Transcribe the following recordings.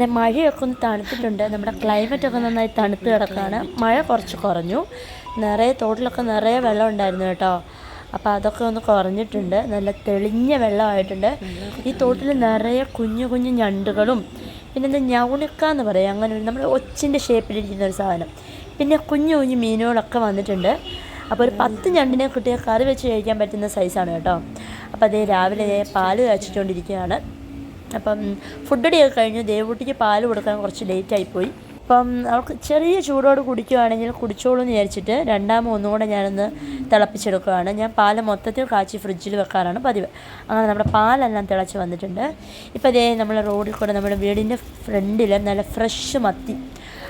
അങ്ങനെ മഴയൊക്കെ ഒന്ന് തണുത്തിട്ടുണ്ട്. നമ്മുടെ ക്ലൈമറ്റ് ഒക്കെ നന്നായി തണുത്ത് കിടക്കുകയാണ് മഴ കുറച്ച് കുറഞ്ഞു. നിറയെ തോട്ടിലൊക്കെ നിറയെ വെള്ളം ഉണ്ടായിരുന്നു കേട്ടോ. അപ്പോൾ അതൊക്കെ ഒന്ന് കുറഞ്ഞിട്ടുണ്ട്. നല്ല തെളിഞ്ഞ വെള്ളമായിട്ടുണ്ട്. ഈ തോട്ടിൽ നിറയെ കുഞ്ഞു കുഞ്ഞു ഞണ്ടുകളും പിന്നെ എന്താ ഞൗണിക്ക എന്ന് പറയും. അങ്ങനെ ഒരു നമ്മുടെ ഒച്ചിന്റെ ഷേപ്പിലിരിക്കുന്ന ഒരു സാധനം. പിന്നെ കുഞ്ഞു കുഞ്ഞു മീനുകളൊക്കെ വന്നിട്ടുണ്ട്. അപ്പോൾ ഒരു പത്ത് ഞണ്ടിനെ കിട്ടിയ കറി വെച്ച് കഴിക്കാൻ പറ്റുന്ന സൈസാണ് കേട്ടോ. അപ്പോൾ അതേ രാവിലെ പാൽ കാച്ചിട്ടുകൊണ്ടിരിക്കുകയാണ് അപ്പം ഫുഡ് ഒക്കെ കഴിഞ്ഞ് ദേവൂട്ടിക്ക് പാൽ കൊടുക്കാൻ കുറച്ച് ലേറ്റ് ആയിപ്പോയി അപ്പം അവൾക്ക് ചെറിയ ചൂടോട് കുടിക്കുവാണെങ്കിൽ കുടിച്ചോളൂ എന്ന് വിചാരിച്ചിട്ട് രണ്ടാമോ ഒന്നും കൂടെ ഞാനൊന്ന് തിളപ്പിച്ചെടുക്കുകയാണ്. ഞാൻ പാൽ മൊത്തത്തിൽ കാച്ചി ഫ്രിഡ്ജിൽ വെക്കാറാണ് പതിവ്. അങ്ങനെ നമ്മുടെ പാലെല്ലാം തിളച്ച് വന്നിട്ടുണ്ട്. ഇപ്പോൾ ഇതേ നമ്മൾ റോഡിൽ കൂടെ നമ്മുടെ വീടിന്റെ ഫ്രണ്ടിൽ നല്ല ഫ്രഷ് മത്തി.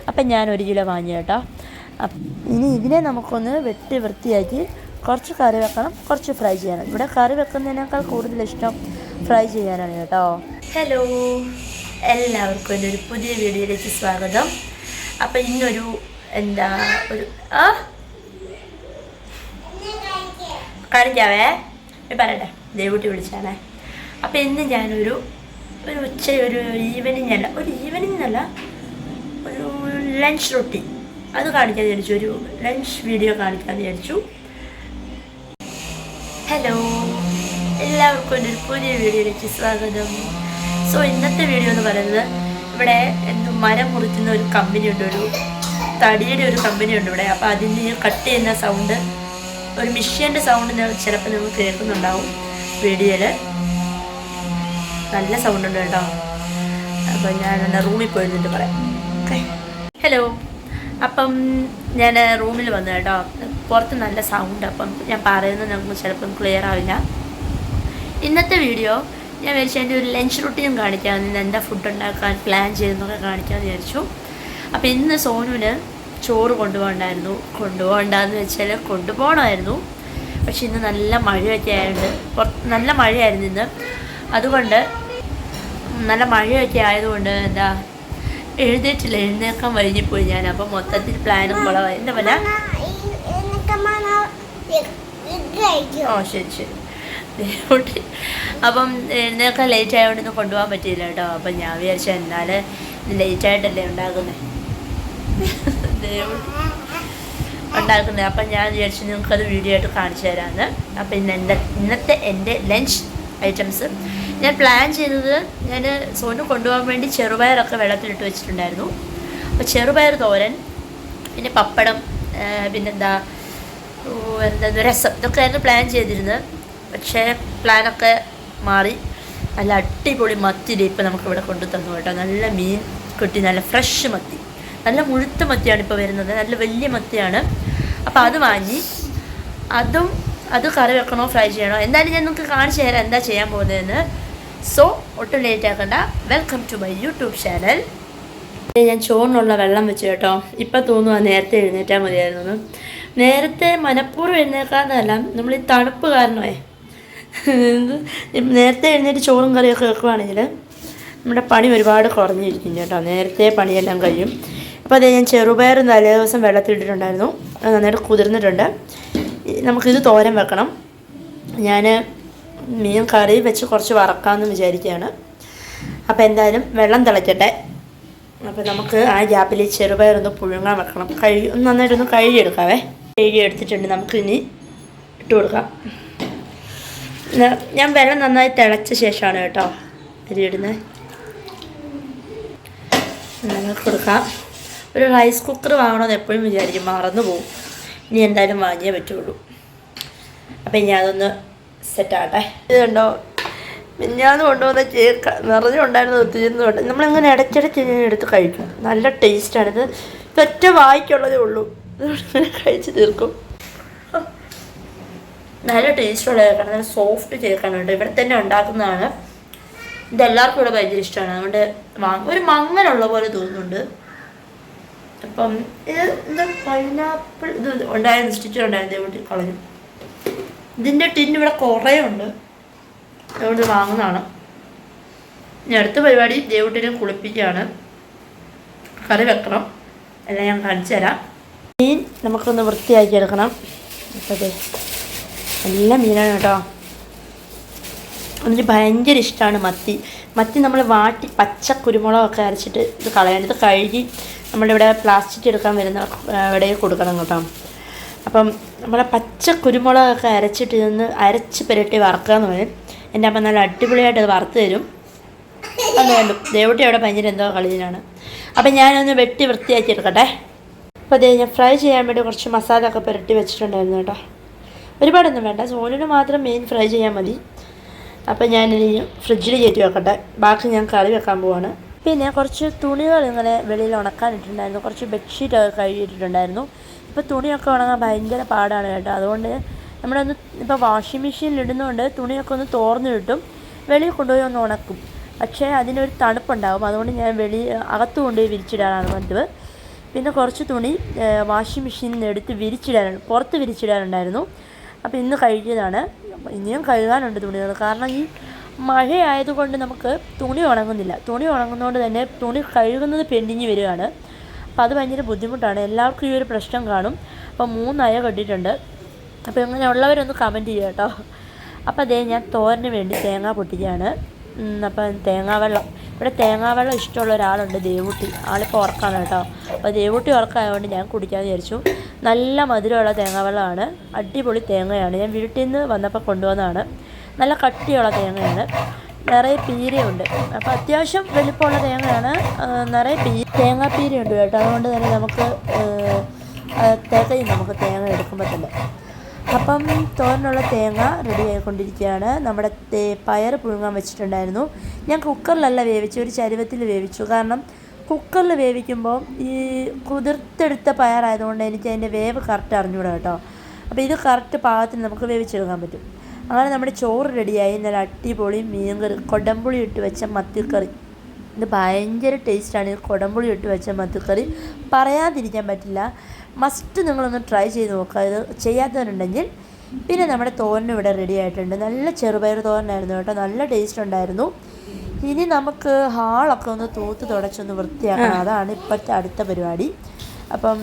അപ്പം ഞാൻ ഒരു കിലോ വാങ്ങി കേട്ടോ. ഇനി ഇതിനെ നമുക്കൊന്ന് വെട്ടി വൃത്തിയാക്കി കുറച്ച് കറി വെക്കണം കുറച്ച് ഫ്രൈ ചെയ്യണം ഇവിടെ കറി വെക്കുന്നതിനേക്കാൾ കൂടുതൽ ഇഷ്ടം ഫ്രൈ ചെയ്യാനാണ് കേട്ടോ. ഹലോ. എല്ലാവർക്കും എന്റെ ഒരു പുതിയ വീഡിയോയിലേക്ക് സ്വാഗതം. അപ്പം ഇന്നൊരു എന്താ ഒരു ആ? കാണിക്കാവേ? പറയട്ടെ. ദേവൂട്ടി വിളിച്ചാണേ. അപ്പം ഇന്ന് ഞാനൊരു ഒരു ഉച്ച ഒരു ഈവനിങ് അല്ല ഒരു ഈവനിങ് അല്ല ഒരു ലഞ്ച് റൊട്ടി അത് കാണിക്കാൻ വിചാരിച്ചു ഒരു ലഞ്ച് വീഡിയോ കാണിക്കാൻ വിചാരിച്ചു. ഹലോ. എല്ലാവർക്കും ഒരു പുതിയ വീഡിയോയിലേക്ക് സ്വാഗതം. സോ ഇന്നത്തെ വീഡിയോ എന്ന് പറയുന്നത് ഇവിടെ എന്തോ മരം മുറിക്കുന്ന ഒരു കമ്പനി ഉണ്ട്. ഒരു തടിയുടെ ഒരു കമ്പനി ഉണ്ട് ഇവിടെ. അപ്പോൾ അതിന് കട്ട് ചെയ്യുന്ന സൗണ്ട് ഒരു മിഷ്യന്റെ സൗണ്ട് ചിലപ്പോൾ നിങ്ങൾ കേൾക്കുന്നുണ്ടാവും വീഡിയോയിൽ നല്ല സൗണ്ട് ഉണ്ട് കേട്ടോ. അപ്പോൾ ഞാൻ എന്റെ റൂമിൽ പോയിരുന്നിട്ട് പറയാം. ഹലോ അപ്പം ഞാൻ റൂമിൽ വന്നു കേട്ടോ. പുറത്ത് നല്ല സൗണ്ട് അപ്പം ഞാൻ പറയുന്നത് നമുക്ക് ചിലപ്പം ക്ലിയർ ആവില്ല. ഇന്നത്തെ വീഡിയോ ഞാൻ വിചാരിച്ചു എന്റെ ഒരു ലഞ്ച് റൊട്ടീനും കാണിക്കാം ഇന്ന് എന്താ ഫുഡ് ഉണ്ടാക്കാൻ പ്ലാൻ ചെയ്തെന്നൊക്കെ കാണിക്കാമെന്ന് വിചാരിച്ചു അപ്പോൾ ഇന്ന് സോനുവിന് ചോറ് കൊണ്ടുപോകണ്ടായിരുന്നു കൊണ്ടുപോകണ്ടെന്ന് വെച്ചാൽ കൊണ്ടുപോകണമായിരുന്നു പക്ഷെ ഇന്ന് നല്ല മഴയൊക്കെ ആയതുകൊണ്ട് നല്ല മഴയായിരുന്നു ഇന്ന് അതുകൊണ്ട് നല്ല മഴയൊക്കെ ആയതുകൊണ്ട് എന്താ എഴുന്നേറ്റില്ല എഴുന്നേക്കാൻ വൈകിപ്പോയി ഞാൻ അപ്പം മൊത്തത്തിൽ പ്ലാനും കുളമായി എന്താ പറയുക ഓ ശരി ശരി അപ്പം നിങ്ങൾക്ക് ലേറ്റ് ആയതുകൊണ്ട് ഇന്ന് കൊണ്ടുപോകാൻ പറ്റിയില്ല കേട്ടോ. അപ്പം ഞാൻ വിചാരിച്ചു എന്നാൽ ലേറ്റ് ആയിട്ടല്ലേ ഉണ്ടാക്കുന്നത് ഉണ്ടാക്കുന്നത് അപ്പം ഞാൻ വിചാരിച്ചു നിങ്ങൾക്കത് വീഡിയോ ആയിട്ട് കാണിച്ചു തരാമെന്ന് അപ്പം ഇന്ന് എന്റെ ഇന്നത്തെ എന്റെ ലഞ്ച് ഐറ്റംസ് ഞാൻ പ്ലാൻ ചെയ്തത് ഞാൻ സോനു കൊണ്ടുപോകാൻ വേണ്ടി ചെറുപയറൊക്കെ വെള്ളത്തിലിട്ട് വെച്ചിട്ടുണ്ടായിരുന്നു. അപ്പോൾ ചെറുപയർ തോരൻ പിന്നെ പപ്പടം പിന്നെന്താ എന്താ രസം. ഇതൊക്കെയായിരുന്നു പ്ലാൻ ചെയ്തിരുന്നത്. പക്ഷേ പ്ലാനൊക്കെ മാറി. നല്ല അടിപൊളി മത്തി ഇപ്പം നമുക്കിവിടെ കൊണ്ടു തന്നു കേട്ടോ. നല്ല മീൻ കിട്ടി നല്ല ഫ്രഷ് മത്തി. നല്ല മുഴുത്ത മത്തിയാണ് ഇപ്പോൾ വരുന്നത്. നല്ല വലിയ മത്തിയാണ്. അപ്പോൾ അത് വാങ്ങി. അതും അത് കറി വെക്കണോ ഫ്രൈ ചെയ്യണോ? എന്തായാലും ഞാൻ നിങ്ങൾക്ക് കാണിച്ചു തരാം എന്താ ചെയ്യാൻ പോകുന്നതെന്ന്. സോ ഒട്ടും ലേറ്റ് ആക്കണ്ട. Welcome to my YouTube channel ഞാൻ ചോറിനുള്ള വെള്ളം വെച്ച് കേട്ടോ. ഇപ്പം തോന്നുക നേരത്തെ എഴുന്നേറ്റാൽ മതിയായിരുന്നു. നേരത്തെ മനഃപൂർവം എഴുന്നേക്കാന്നല്ല നമ്മൾ ഈ തണുപ്പ് കാരണമേ. നേരത്തെ എഴുന്നേറ്റ് ചോറും കറിയൊക്കെ വെക്കുവാണെങ്കിൽ നമ്മുടെ പണി ഒരുപാട് കുറഞ്ഞിരിക്കും കേട്ടോ. നേരത്തെ പണിയെല്ലാം കഴിയും. അപ്പോൾ അതേ ഞാൻ ചെറുപയർ തലേ ദിവസം വെള്ളത്തിലിട്ടിട്ടുണ്ടായിരുന്നു അത് നന്നായിട്ട് കുതിർന്നിട്ടുണ്ട്. നമുക്കിത് തോരൻ വെക്കണം. ഞാൻ മീൻ കറി വെച്ച് കുറച്ച് വറക്കാമെന്ന് വിചാരിക്കുകയാണ്. അപ്പോൾ എന്തായാലും വെള്ളം തിളയ്ക്കട്ടെ അപ്പോൾ നമുക്ക് ആ ഗ്യാപ്പിൽ ചെറുപയറൊന്ന് പുഴുങ്ങാൻ വെക്കണം. കഴുകി നന്നായിട്ടൊന്ന് കഴുകി എടുത്തിട്ടുണ്ട് നമുക്കിനി ഇട്ട് കൊടുക്കാം. ഞാൻ വെള്ളം നന്നായി തിളച്ച ശേഷമാണ് കേട്ടോ അരി ഇടുന്നത്. നമുക്ക് കൊടുക്കാം. ഒരു റൈസ് കുക്കർ വാങ്ങണമെന്ന് എപ്പോഴും വിചാരിക്കും. മറന്നു പോകും ഇനി എന്തായാലും വാങ്ങിയേ പറ്റുള്ളൂ. അപ്പം ഇനി അതൊന്ന് സെറ്റാകട്ടെ ഇത് കണ്ടോ? മിഞ്ഞാന്ന് കൊണ്ടുവന്ന ചേർക്ക നിറഞ്ഞുണ്ടായിരുന്നു ഒത്തിരിന്ന് തീർന്നുകൊണ്ട് നമ്മളങ്ങനെ ഇടയ്ക്കിടയ്ക്ക് ഇങ്ങനെ എടുത്ത് കഴിക്കും. നല്ല ടേസ്റ്റാണിത് ഒറ്റ വായിക്കുള്ളതേ ഉള്ളൂ. കഴിച്ച് തീർക്കും. നല്ല ടേസ്റ്റുള്ള കേക്കാണ്. നല്ല സോഫ്റ്റ് കേട്ടോ. ഇവിടെ തന്നെ ഉണ്ടാക്കുന്നതാണ്. ഇത് എല്ലാവർക്കും ഇവിടെ ഭയങ്കര ഇഷ്ടമാണ്. അതുകൊണ്ട് ഒരു മങ്ങനുള്ള പോലെ തോന്നുന്നുണ്ട്. അപ്പം ഇത് എന്താ പൈനാപ്പിൾ ഇത് ഉണ്ടായിരുന്നു സ്റ്റിച്ച് ഉണ്ടായിരുന്നു ഇവിടെ കളഞ്ഞു. ഇതിന്റെ ടിൻ ഇവിടെ കുറേ ഉണ്ട്. അതുകൊണ്ട് വാങ്ങുന്നതാണ്. ഇനി അടുത്ത പരിപാടി ദേവുട്ടിനെ കുളിപ്പിക്കുകയാണ്. കറി വെക്കണം. എല്ലാം ഞാൻ കാണിച്ചു തരാം. മീൻ നമുക്കൊന്ന് വൃത്തിയാക്കി എടുക്കണം. അപ്പോൾ നല്ല മീനാണ് കേട്ടോ. എനിക്ക് ഭയങ്കര ഇഷ്ടമാണ് മത്തി. മത്തി നമ്മൾ വാട്ടി പച്ച കുരുമുളകൊക്കെ അരച്ചിട്ട് ഇത് കളയാൻ ഇത് കഴുകി നമ്മളിവിടെ പ്ലാസ്റ്റിക് എടുക്കാൻ വരുന്ന ഇവിടെ കൊടുക്കണം കേട്ടോ. അപ്പം നമ്മളെ പച്ച കുരുമുളകൊക്കെ അരച്ചിട്ട് ഇതൊന്ന് അരച്ച് പുരട്ടി വറക്കുക എന്ന് പറയും. എന്റെ അപ്പം നല്ല അടിപൊളിയായിട്ട് അത് വറുത്ത് തരും. അത് കണ്ടു. ദേവട്ടി അവിടെ ഭയങ്കര എന്തോ കളിയിലാണ്. അപ്പം ഞാനൊന്ന് വെട്ടി വൃത്തിയാക്കി എടുക്കട്ടെ. അപ്പോൾ അതേ ഞാൻ ഫ്രൈ ചെയ്യാൻ വേണ്ടി കുറച്ച് മസാല ഒക്കെ പുരട്ടി വെച്ചിട്ടുണ്ടായിരുന്നു കേട്ടോ. ഒരുപാടൊന്നും വേണ്ട. സോനിന് മാത്രം മെയിൻ ഫ്രൈ ചെയ്യാൻ മതി. അപ്പം ഞാനിനി ഫ്രിഡ്ജിൽ കയറ്റി വെക്കട്ടെ. ബാക്കി ഞാൻ കറി വെക്കാൻ പോവാണ്. പിന്നെ കുറച്ച് തുണികൾ ഇങ്ങനെ വെളിയിൽ ഉണക്കാനിട്ടുണ്ടായിരുന്നു. കുറച്ച് ബെഡ്ഷീറ്റ് ഒക്കെ കഴുകിയിട്ടുണ്ടായിരുന്നു. ഇപ്പോൾ തുണിയൊക്കെ ഉണങ്ങാൻ ഭയങ്കര പാടാണ് കേട്ടോ. അതുകൊണ്ട് നമ്മളൊന്ന് ഇപ്പോൾ വാഷിംഗ് മെഷീനിൽ ഇടുന്നതുകൊണ്ട് തുണിയൊക്കെ ഒന്ന് തോർന്ന് കിട്ടും. വെളിയിൽ കൊണ്ടുപോയി ഒന്ന് ഉണക്കും. പക്ഷേ അതിനൊരു തണുപ്പുണ്ടാകും അതുകൊണ്ട് ഞാൻ വെളി അകത്ത് കൊണ്ടുപോയി വിരിച്ചിടാനാണ് പതിവ്. പിന്നെ കുറച്ച് തുണി വാഷിംഗ് മെഷീനിൽ നിന്ന് എടുത്ത് വിരിച്ചിടാനാണ് പുറത്ത് വിരിച്ചിടാനുണ്ടായിരുന്നു. അപ്പോൾ ഇന്ന് കഴുകിയതാണ് ഇനിയും കഴുകാനുണ്ട് തുണികൾ. കാരണം ഈ മഴയായതുകൊണ്ട് നമുക്ക് തുണി ഉണങ്ങുന്നില്ല. തുണി ഉണങ്ങുന്നതുകൊണ്ട് തന്നെ തുണി കഴുകുന്നത് പെൻഡിങ് വരികയാണ്. അപ്പോൾ അത് ഭയങ്കര ബുദ്ധിമുട്ടാണ്. എല്ലാവർക്കും ഈ ഒരു പ്രശ്നം കാണും. അപ്പോൾ മൂന്നയ കെട്ടിയിട്ടുണ്ട്. അപ്പോൾ ഇങ്ങനെ ഉള്ളവരൊന്ന് കമന്റ് ചെയ്യുക കേട്ടോ. അപ്പോൾ അതേ ഞാൻ തോരന് വേണ്ടി തേങ്ങ പൊട്ടിക്കുകയാണ്. അപ്പം തേങ്ങാവെള്ളം ഇവിടെ തേങ്ങാവെള്ളം ഇഷ്ടമുള്ള ഒരാളുണ്ട് ദേവുട്ടി. ആളിപ്പോൾ ഉറക്കാണ് കേട്ടോ. അപ്പോൾ ദേവുട്ടി ഉറക്കമായതുകൊണ്ട് ഞാൻ കുടിക്കാമെന്ന് വിചാരിച്ചു. നല്ല മധുരമുള്ള തേങ്ങാവെള്ളമാണ് അടിപൊളി തേങ്ങയാണ്. ഞാൻ വീട്ടിൽ നിന്ന് വന്നപ്പോൾ കൊണ്ടുവന്നതാണ്. നല്ല കട്ടിയുള്ള തേങ്ങയാണ്. നിറയെ പീരയുണ്ട്. അപ്പോൾ അത്യാവശ്യം വലിപ്പമുള്ള തേങ്ങയാണ്. നിറയെ പീ തേങ്ങാപ്പീരയുണ്ട് കേട്ടോ. അതുകൊണ്ട് തന്നെ നമുക്ക് തികയും നമുക്ക് തേങ്ങ എടുക്കുമ്പോൾ തന്നെ. അപ്പം തോരനുള്ള തേങ്ങ റെഡി ആയിക്കൊണ്ടിരിക്കുകയാണ്. നമ്മുടെ പയർ പുഴുങ്ങാൻ വെച്ചിട്ടുണ്ടായിരുന്നു. ഞാൻ കുക്കറിലല്ല വേവിച്ചു ഒരു ചരുവത്തിൽ വേവിച്ചു. കാരണം കുക്കറിൽ വേവിക്കുമ്പോൾ ഈ കുതിർത്തെടുത്ത പയറായതുകൊണ്ട് എനിക്ക് അതിന്റെ വേവ് കറക്റ്റ് അറിഞ്ഞൂടാ കേട്ടോ. അപ്പോൾ ഇത് കറക്റ്റ് പാകത്തിന് നമുക്ക് വേവിച്ചെടുക്കാൻ പറ്റും. അങ്ങനെ നമ്മുടെ ചോറ് റെഡിയായി നല്ല അട്ടിപൊളി മീൻകറി കൊടംപുളി ഇട്ട് വെച്ച മത്തിക്കറി. ഇത് ഭയങ്കര ടേസ്റ്റാണ് ഈ കൊടംപുളി ഇട്ട് വെച്ച മത്തിക്കറി. പറയാതിരിക്കാൻ പറ്റില്ല. മസ്റ്റ് നിങ്ങളൊന്ന് ട്രൈ ചെയ്ത് നോക്കുക ഇത് ചെയ്യാത്തവരുണ്ടെങ്കിൽ പിന്നെ നമ്മുടെ തോരനും ഇവിടെ റെഡി ആയിട്ടുണ്ട്. നല്ല ചെറുപയർ തോരനായിരുന്നു കേട്ടോ. നല്ല ടേസ്റ്റ് ഉണ്ടായിരുന്നു. ഇനി നമുക്ക് ഹാളൊക്കെ ഒന്ന് തൂത്ത് തുടച്ചൊന്ന് വൃത്തിയാക്കണം. അതാണ് ഇപ്പോഴത്തെ അടുത്ത പരിപാടി. അപ്പം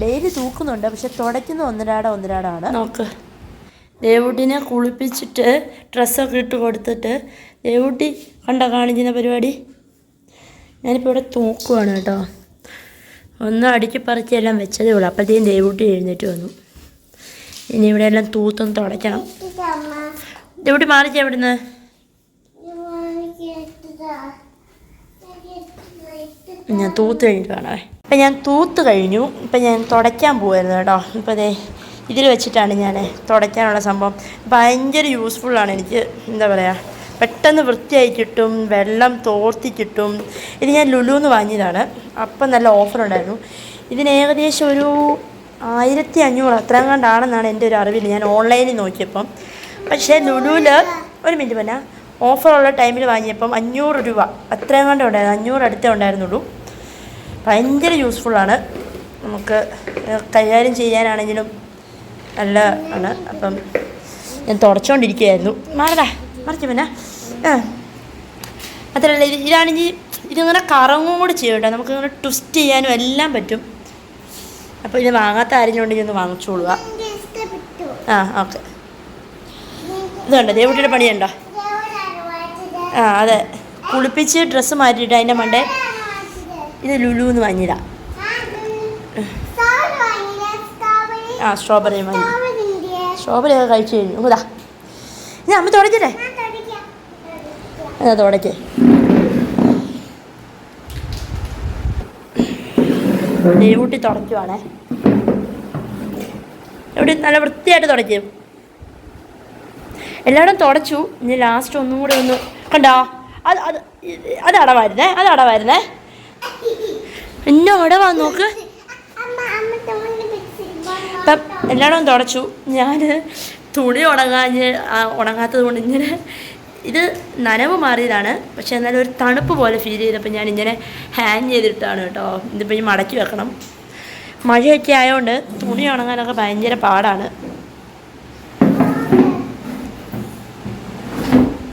ഡെയിലി തൂക്കുന്നുണ്ട്. പക്ഷെ തുടയ്ക്കുന്ന ഒന്നരാടം ഒന്നരാടാണ് നോക്ക്. ദേവുട്ടിനെ കുളിപ്പിച്ചിട്ട് ഡ്രസ്സൊക്കെ ഇട്ട് കൊടുത്തിട്ട് ദേവുട്ടി കണ്ട കാണിക്കുന്ന പരിപാടി? ഞാനിപ്പോൾ ഇവിടെ തൂക്കുവാണ് കേട്ടോ. ഒന്ന് അടിച്ചു പറിച്ചെല്ലാം വെച്ചതേ ഉള്ളൂ. അപ്പോഴത്തേക്കും ദേവൂട്ടി എഴുന്നേറ്റ് വന്നു. ഇനി ഇവിടെ എല്ലാം തൂത്തൊന്ന് തുടയ്ക്കണം. ദേവൂട്ടി മാറിച്ച എവിടുന്ന് ഞാൻ തൂത്ത് കഴിഞ്ഞിട്ട് വേണേ ഇപ്പം ഞാൻ തൂത്ത് കഴിഞ്ഞു. ഇപ്പം ഞാൻ തുടയ്ക്കാൻ പോകുമായിരുന്നു കേട്ടോ. ഇപ്പം അതെ ഇതിൽ വെച്ചിട്ടാണ് ഞാൻ തുടയ്ക്കാനുള്ള സംഭവം. ഭയങ്കര യൂസ്ഫുള്ളാണ് എനിക്ക്. എന്താ പറയുക പെട്ടെന്ന് വൃത്തിയായി കിട്ടും വെള്ളം തോർത്തി കിട്ടും. ഇത് ഞാൻ ലുലുന്ന് വാങ്ങിയതാണ്. അപ്പം നല്ല ഓഫർ ഉണ്ടായിരുന്നു. ഇതിന് ഏകദേശം ഒരു ആയിരത്തി അഞ്ഞൂറ് അത്രയും കണ്ടാണെന്നാണ് എന്റെ ഒരു അറിവിൽ ഞാൻ ഓൺലൈനിൽ നോക്കിയപ്പം. പക്ഷേ ലുലുവിൽ ഒരു മിനിറ്റ് പറഞ്ഞാൽ ഓഫറുള്ള ടൈമിൽ വാങ്ങിയപ്പം അഞ്ഞൂറ് രൂപ. അത്രയും കണ്ടേ ഉണ്ടായിരുന്നു. അഞ്ഞൂറ് അടുത്തേ ഉണ്ടായിരുന്നുള്ളൂ. ഭയങ്കര യൂസ്ഫുള്ളാണ് നമുക്ക് കൈകാര്യം ചെയ്യാനാണെങ്കിലും നല്ല ആണ്. അപ്പം ഞാൻ തുടച്ചുകൊണ്ടിരിക്കുകയായിരുന്നു മാറടാ. മറിച്ച് പിന്നെ മാത്രമല്ല ഇത് ഇതാണെങ്കിൽ ഇതിങ്ങനെ കറങ്ങും കൂടി ചെയ്യും കേട്ടോ. നമുക്കിങ്ങനെ ട്വിസ്റ്റ് ചെയ്യാനും എല്ലാം പറ്റും. അപ്പോൾ ഇത് വാങ്ങാത്ത ആരെങ്കിലും ഒന്ന് വാങ്ങിച്ചോളുക. ആ ഓക്കെ. ഇത് കണ്ടോ ദേവുട്ടിയുടെ പണിയുണ്ടോ? ആ അതെ. കുളിപ്പിച്ച് ഡ്രസ്സ് മാറ്റിയിട്ട് അതിന്റെ മണ്ടേ ഇത് ലുലു എന്ന് വാങ്ങിയതാ. ആ സ്ട്രോബെറി വാങ്ങി. സ്ട്രോബെറി ഒക്കെ കഴിച്ചു കഴിഞ്ഞു. ഇതാ ഞാൻ അമ്മ തുടക്കല്ലേ അതാ തുടക്കേ. ദേവൂട്ടി തുടയ്ക്കുവാണേ എവിടെ നല്ല വൃത്തിയായിട്ട് തുടയ്ക്കും എല്ലാവരും തുടച്ചു ഇനി ലാസ്റ്റ് ഒന്നും കൂടെ ഒന്ന് കണ്ടോ? അത് അത് അത് അടവായിരുന്നേ അത് അടവായിരുന്നേ. പിന്നെ അവിടെ വാ നോക്ക്. ഇപ്പം എല്ലായിടവും തുടച്ചു ഞാൻ തുണി ഉണങ്ങാഞ്ഞ് ഉണങ്ങാത്തത് കൊണ്ട് ഇങ്ങനെ ഇത് നനവ് മാറിയതാണ്. പക്ഷെ എന്നാലും ഒരു തണുപ്പ് പോലെ ഫീൽ ചെയ്തപ്പോൾ ഞാൻ ഇങ്ങനെ ഹാങ് ചെയ്തിട്ടാണ് കേട്ടോ. ഇതിപ്പോൾ ഈ മടക്കി വെക്കണം. മഴയൊക്കെ ആയതുകൊണ്ട് തുണി ഉണങ്ങാനൊക്കെ ഭയങ്കര പാടാണ്.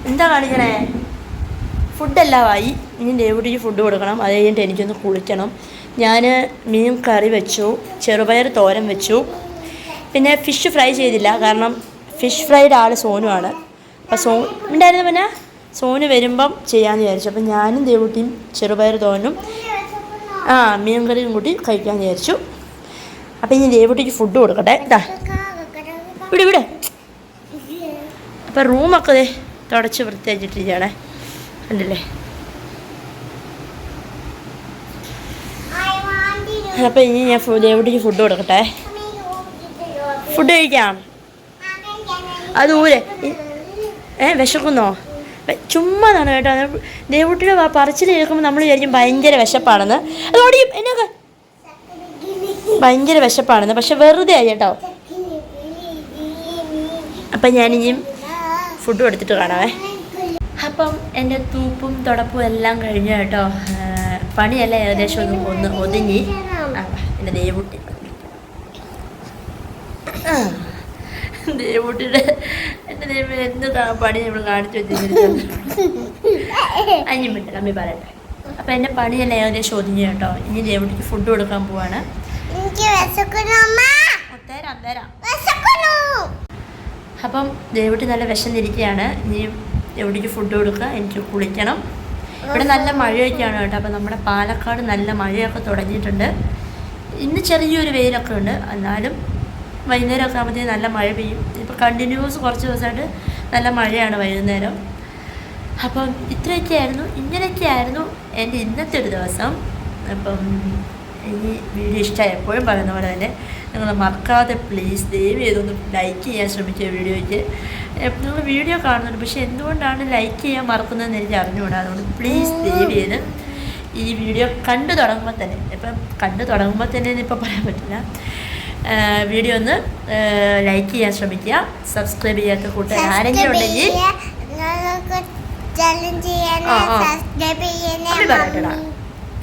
എന്താ കാണിക്കണേ? ഫുഡെല്ലാം ആയി. ഇനി ദേവുട്ടിക്ക് ഫുഡ് കൊടുക്കണം. അത് കഴിഞ്ഞിട്ട് എനിക്കൊന്ന് കുളിക്കണം. ഞാൻ മീൻ കറി വെച്ചു. ചെറുപയർ തോരൻ വെച്ചു. പിന്നെ ഫിഷ് ഫ്രൈ ചെയ്തില്ല. കാരണം ഫിഷ് ഫ്രൈയുടെ ആൾ സോനുവാണ് അപ്പം സോ ഉണ്ടായിരുന്നു പിന്നെ? സോന് വരുമ്പം ചെയ്യാമെന്ന് വിചാരിച്ചു. അപ്പം ഞാനും ദേവുട്ടിയും ചെറുപയർ തോന്നും ആ മീൻ കറിയും കൂട്ടി കഴിക്കാമെന്ന് വിചാരിച്ചു. അപ്പം ഇനി ദേവുട്ടിക്ക് ഫുഡ് കൊടുക്കട്ടെ. ഇതാ ഇവിടെ ഇവിടെ. അപ്പം റൂമൊക്കെ ദേ തുടച്ച് വൃത്തിയാക്കിയിട്ടിരിക്കുകയാണേ. കണ്ടില്ലേ? അപ്പം ഇനി ഞാൻ ദേവുട്ടിക്ക് ഫുഡ് കൊടുക്കട്ടെ. ഫുഡ് കഴിക്കാം. അത് ഊരെ. ഇ- ഏ വിശക്കുന്നോ? ചുമ്മാതാണ് കേട്ടോ. ദേവുട്ടിയുടെ പറച്ചിൽ കേൾക്കുമ്പോൾ നമ്മൾ വിചാരിക്കും ഭയങ്കര വിശപ്പാണെന്ന്. അത് ഓടിയും എന്നൊക്കെ? ഭയങ്കര വിശപ്പാണെന്ന്. പക്ഷെ വെറുതെ ആയി കേട്ടോ. അപ്പം ഞാനിനിയും ഫുഡ് കൊടുത്തിട്ട് കാണാവേ. അപ്പം എന്റെ തൂപ്പും തുടപ്പും എല്ലാം കഴിഞ്ഞു കേട്ടോ. പണിയല്ല ഏകദേശം ഒന്ന് ഒന്ന് ഒതുങ്ങി. എന്റെ ദേവുട്ടി. ദേവുട്ടിയുടെ എന്ത് പണി നമ്മൾ കാണിച്ചു വെച്ചിരിക്കുന്നത്? അഞ്ഞു മിനിറ്റ് അമ്മി പറയട്ടെ. അപ്പം എന്റെ പണിയെല്ലാം ഏകദേശം ഒതുങ്ങി കേട്ടോ. ഇനി ദേവട്ടിക്ക് ഫുഡ് കൊടുക്കാൻ പോവാണ്. അപ്പം ദേവട്ടി നല്ല വിശന്നിരിക്കുകയാണ്. ഇനി ദേവട്ടിക്ക് ഫുഡ് കൊടുക്കുക? എനിക്ക് കുളിക്കണം. ഇവിടെ നല്ല മഴയൊക്കെയാണ് കേട്ടോ. അപ്പം നമ്മുടെ പാലക്കാട് നല്ല മഴയൊക്കെ തുടങ്ങിയിട്ടുണ്ട്. ഇന്ന് ചെറിയൊരു വെയിലൊക്കെ ഉണ്ട്. എന്നാലും വൈകുന്നേരമൊക്കെ ആകുമ്പോഴത്തേക്കും നല്ല മഴ പെയ്യും. കണ്ടിന്യൂസ് കുറച്ച് ദിവസമായിട്ട് നല്ല മഴയാണ് വൈകുന്നേരം. അപ്പം ഇത്രയൊക്കെയായിരുന്നു. ഇങ്ങനെയൊക്കെയായിരുന്നു എന്റെ ഇന്നത്തെ ഒരു ദിവസം. അപ്പം ഈ വീഡിയോ ഇഷ്ടമായി എപ്പോഴും പറയുന്ന പോലെ തന്നെ നിങ്ങൾ മറക്കാതെ പ്ലീസ് ദയവ് ചെയ്തൊന്ന് ലൈക്ക് ചെയ്യാൻ ശ്രമിക്കുക വീഡിയോയ്ക്ക്. നിങ്ങൾ വീഡിയോ കാണുന്നുണ്ട്. പക്ഷേ എന്തുകൊണ്ടാണ് ലൈക്ക് ചെയ്യാൻ മറക്കുന്നതെന്ന് എനിക്ക് അറിഞ്ഞുകൂടാ. അതുകൊണ്ട് പ്ലീസ് ദയവ് ചെയ്ത് ഈ വീഡിയോ കണ്ടു തുടങ്ങുമ്പോൾ തന്നെ. ഇപ്പം കണ്ടു തുടങ്ങുമ്പോൾ തന്നെ ഇപ്പോൾ പറയാൻ പറ്റില്ല. വീഡിയോ ഒന്ന് ലൈക്ക് ചെയ്യാൻ ശ്രമിക്കുക. സബ്സ്ക്രൈബ് ചെയ്യാത്ത കൂട്ടുകാർ ആരെങ്കിലും ഉണ്ടെങ്കിൽ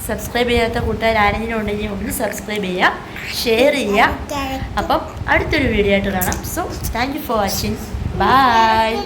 സബ്സ്ക്രൈബ് ചെയ്യാത്ത കൂട്ടുകാർ ആരെങ്കിലും ഉണ്ടെങ്കിൽ ഒന്ന് സബ്സ്ക്രൈബ് ചെയ്യാം ഷെയർ ചെയ്യാം അപ്പം അടുത്തൊരു വീഡിയോ ആയിട്ട് കാണാം. So thank you for watching bye